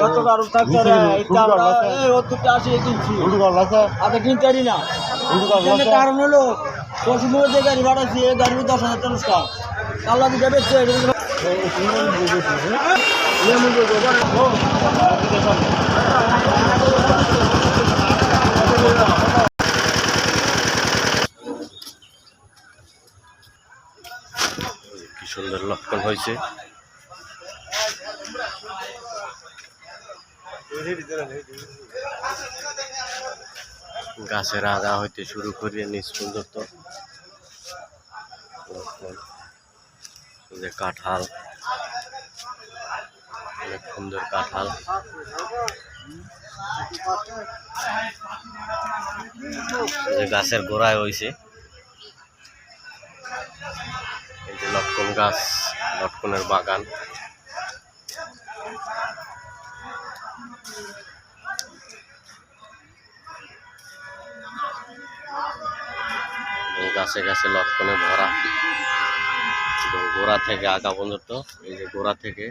যত কারণ থাকতে রে এটা আমরা এই ওত্তরটা আসি কিনছি আতে কিনতে পারি না। এখানে কারণ হলো পশ্চিমবঙ্গ যে গাড়ি ভাড়াচ্ছি এই গাড়ি দশ হাজার টাকা স্টাফ আল্লাহ দিতে কি সুন্দর লক্ষণ হয়েছে। গাছের আগা হইতে শুরু করিয়ে নিজ পর্যন্ত। যে কাঁঠাল, অনেক সুন্দর কাঁঠাল। যে গাছের গোড়ায় হয়েছে এই যে লটকন গাছ, লটকনের বাগান। গাছে গাছে লটকনে ভরা গোড়া থেকে আগা পর্যন্ত, এই যে গোড়া থেকে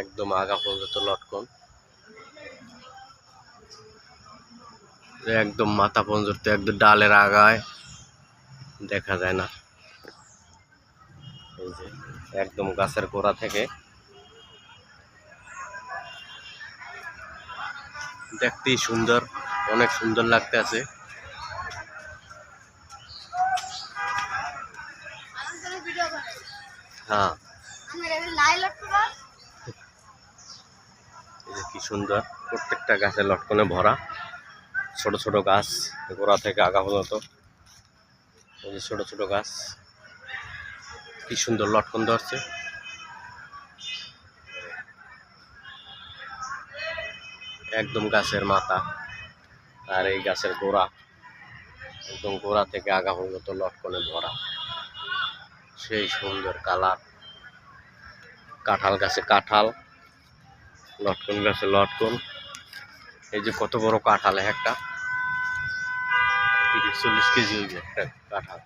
একদম আগা পর্যন্ত লটকন। একদম মাথা পর্যন্ত, একদম ডালের আগায়। দেখা যায় না। এই যে একদম গাছের গোড়া থেকে। দেখতেই সুন্দর, অনেক সুন্দর লাগতে আছে হ্যাঁ। কি সুন্দর প্রত্যেকটা গাছে লটকনে ভরা। ছোট ছোট গাছ গোড়া থেকে আগা পর্যন্ত। এই যে ছোট ছোট গাছ। কি সুন্দর লটকন ধরছে। একদম গাছের মাথা আর এই গাছের গোড়া। একদম গোড়া থেকে আগা পর্যন্ত লটকনে ভরা। সেই সুন্দর কালার। কাঁঠাল গাছে কাঁঠাল, লটকন গাছে লটকন। এই যে কত বড় কাঁঠাল একটা। তিরিশ, চল্লিশ কেজি হইবে একটা কাঁঠাল।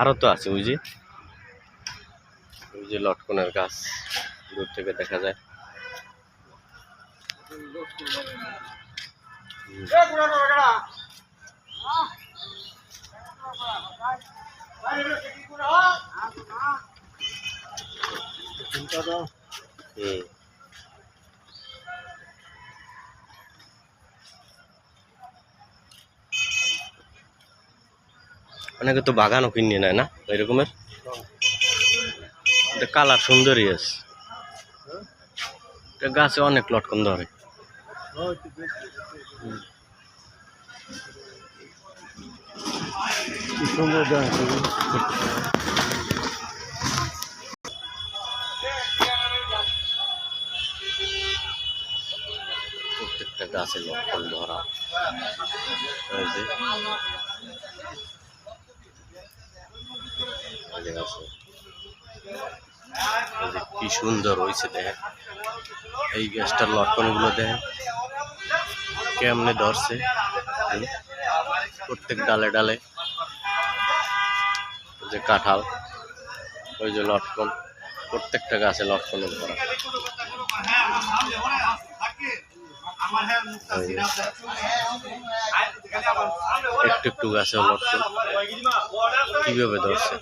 আরও তো আছে ওই যে। ওই যে লটকনের গাছ, দূর থেকে দেখা যায়। অনেকে তো বাগানও কিনে নেয় না ওই রকমের কালার সুন্দরই আছে। গাছে অনেক লটকন ধরে। প্রত্যেকটা গাছে লটকন ধরা এই যে এই যে গাছে এই যে কি সুন্দর হয়েছে দেখেন এই গাছটার লটকনগুলো দেখেন কেমনে ধরছে হুম? প্রত্যেক ডালে ডালে যে কাঁঠাল, ওই যে লটকন, প্রত্যেকটা গাছে লটকনে ভরা এই যে একটু একটু গাছে লটকন, কীভাবে ধরছে